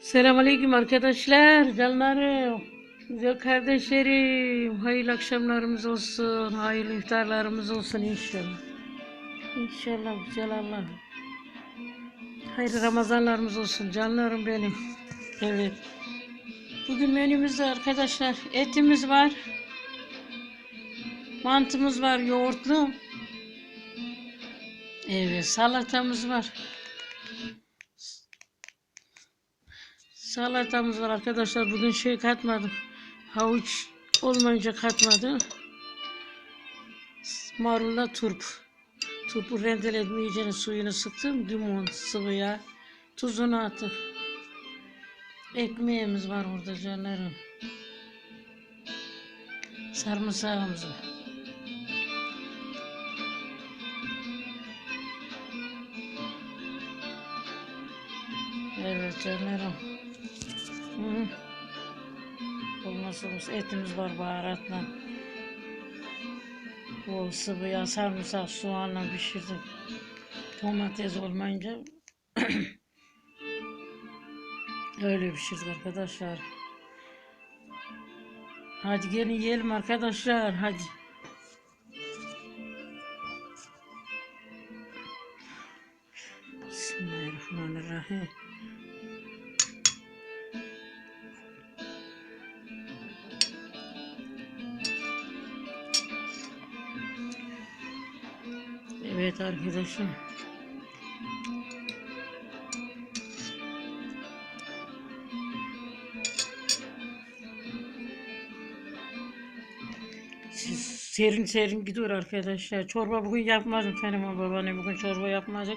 Selamünaleyküm arkadaşlar, canlarım, güzel kardeşlerim. Hayırlı akşamlarımız olsun, hayırlı iftarlarımız olsun inşallah. İnşallah güzel Allah. Hayırlı Ramazanlarımız olsun canlarım benim. Evet. Bugün menümüzde arkadaşlar etimiz var. Mantımız var yoğurtlu. Evet salatamız var. Salatamız var arkadaşlar. Bugün şey katmadım. Havuç olmayınca katmadım. Marulla turp. Turpu rendeledim. iyicene suyunu sıktım. Limon, sıvı yağ. Tuzunu attım. Ekmeğimiz var orada canlarım. Sarımsağımız var. Evet canlarım. Hı. Olmazsa olmaz etimiz var baharatla. Bol sıvı yağ, sarımsak, soğanla pişirdim. Domates olmayınca öyle pişirdik arkadaşlar. Hadi gelin yiyelim arkadaşlar hadi. Bismillahirrahmanirrahim. Evet arkadaşlar. Serin serin gidiyor arkadaşlar. Çorba bugün yapmadım benim babaannem bugün çorba yapmayacak.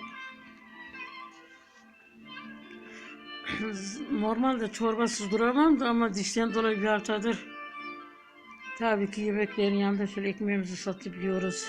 Normalde çorbasız duramam da ama dişten dolayı bir haftadır tabii ki yemeklerin yanında şöyle ekmeğimizi satıp yiyoruz.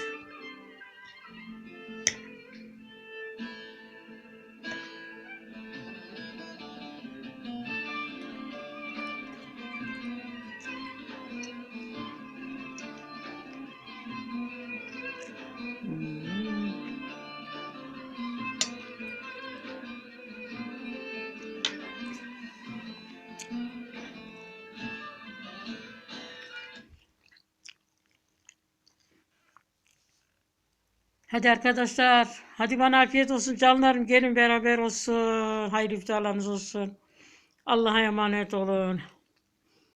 Hadi arkadaşlar, hadi bana afiyet olsun canlarım. Gelin beraber olsun. Hayırlı iftarlarınız olsun. Allah'a emanet olun.